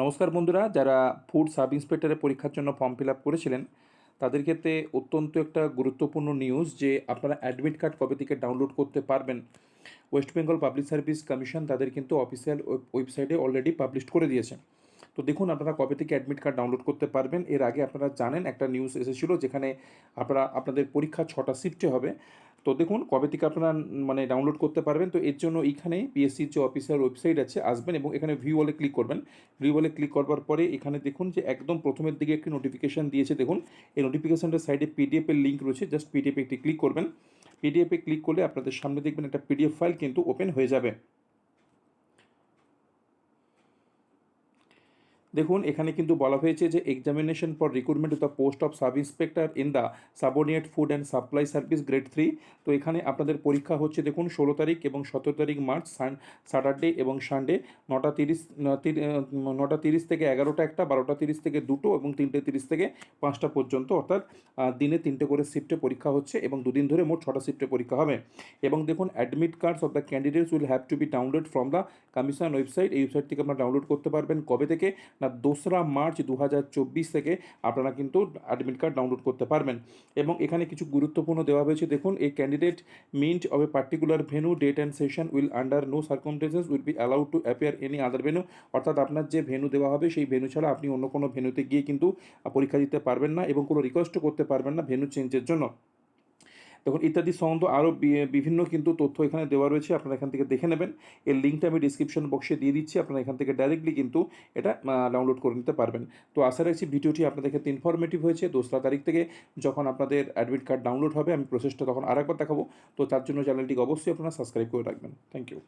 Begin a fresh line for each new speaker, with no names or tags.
নমস্কার বন্ধুরা, যারা ফুড সাব ইন্সপেক্টরের পরীক্ষার জন্য ফর্ম ফিল আপ করেছিলেন, তাদের ক্ষেত্রে অত্যন্ত একটা গুরুত্বপূর্ণ নিউজ যে আপনারা অ্যাডমিট কার্ড কবে থেকে ডাউনলোড করতে পারবেন। West Bengal Public Service Commission তাদের কিন্তু অফিসিয়াল ওয়েবসাইটে অলরেডি পাবলিশ করে দিয়েছে। তো দেখুন আপনারা কবে থেকে অ্যাডমিট কার্ড ডাউনলোড করতে পারবেন, এর আগে আপনারা জানেন একটা নিউজ এসেছিল যেখানে আপনারা, আপনাদের পরীক্ষা ছটা শিফটে হবে। তো দেখুন, কবে থেকে আপনারা মানে ডাউনলোড করতে পারবেন, তো এর জন্য এখানে পিএসসির যে অফিসার ওয়েবসাইট আছে, আসবেন এবং এখানে ভিউ অলে ক্লিক করবেন। ভিউ ওয়ালে ক্লিক করবার পরে এখানে দেখুন যে একদম প্রথমের দিকে একটি নোটিফিকেশান দিয়েছে, দেখুন। এই নোটিফিকেশানটার সাইডে পিডিএফের লিঙ্ক রয়েছে জাস্ট পিডিএফে একটি ক্লিক করবেন। পিডিএফে ক্লিক করলে আপনাদের সামনে দেখবেন একটা পিডিএফ ফাইল কিন্তু ওপেন হয়ে যাবে। দেখুন, এখানে কিন্তু বলা হয়েছে যে examination for recruitment to the post of sub inspector in the subordinate food and supply service grade three তো এখানে আপনাদের পরীক্ষা হচ্ছে দেখুন, ষোলো তারিখ এবং সতেরো তারিখ মার্চ স্যাটারডে এবং সানডে নটা তিরিশ নটা তিরিশ থেকে এগারোটা একটা, বারোটা তিরিশ থেকে দুটো এবং তিনটে তিরিশ থেকে পাঁচটা পর্যন্ত। অর্থাৎ দিনে তিনটে করে শিফটে পরীক্ষা হচ্ছে এবং দুদিন ধরে মোট ছটা শিফটে পরীক্ষা হবে। এবং দেখুন admit cards of the candidates will have to be download from the commission website এই ওয়েবসাইট থেকে আপনারা ডাউনলোড করতে পারবেন। কবে থেকে? না দোসরা মার্চ দু হাজার চব্বিশ থেকে আপনারা কিন্তু অ্যাডমিট কার্ড ডাউনলোড করতে পারবেন। এবং এখানে কিছু গুরুত্বপূর্ণ দেওয়া হয়েছে। দেখুন এই candidate meant of a particular venue date and session will under no circumstances will be allowed to appear any other venue অর্থাৎ আপনার যে ভেনু দেওয়া হবে, সেই ভেনু ছাড়া আপনি অন্য কোনো ভেনুতে গিয়ে কিন্তু পরীক্ষা দিতে পারবেন না এবং কোনো রিকোয়েস্টও করতে পারবেন না ভেনু চেঞ্জের জন্য। দেখুন, ইত্যাদি সম্বন্ধ আরও বিভিন্ন কিন্তু তথ্য এখানে দেওয়া রয়েছে, আপনারা এখান থেকে দেখে নেবেন। এর লিঙ্কটা আমি ডিসক্রিপশন বক্সে দিয়ে দিচ্ছি, আপনারা এখান থেকে ডাইরেক্টলি কিন্তু এটা ডাউনলোড করে নিতে পারবেন। তো আশা রাখছি ভিডিওটি আপনাদের ক্ষেত্রে ইনফরমেটিভ হয়েছে। দোসরা তারিখ থেকে যখন আপনাদের অ্যাডমিট কার্ড ডাউনলোড হবে, আমি প্রসেসটা তখন আরেকবার দেখাবো। তো তার জন্য চ্যানেলটিকে অবশ্যই আপনারা সাবস্ক্রাইব করে রাখবেন। Thank you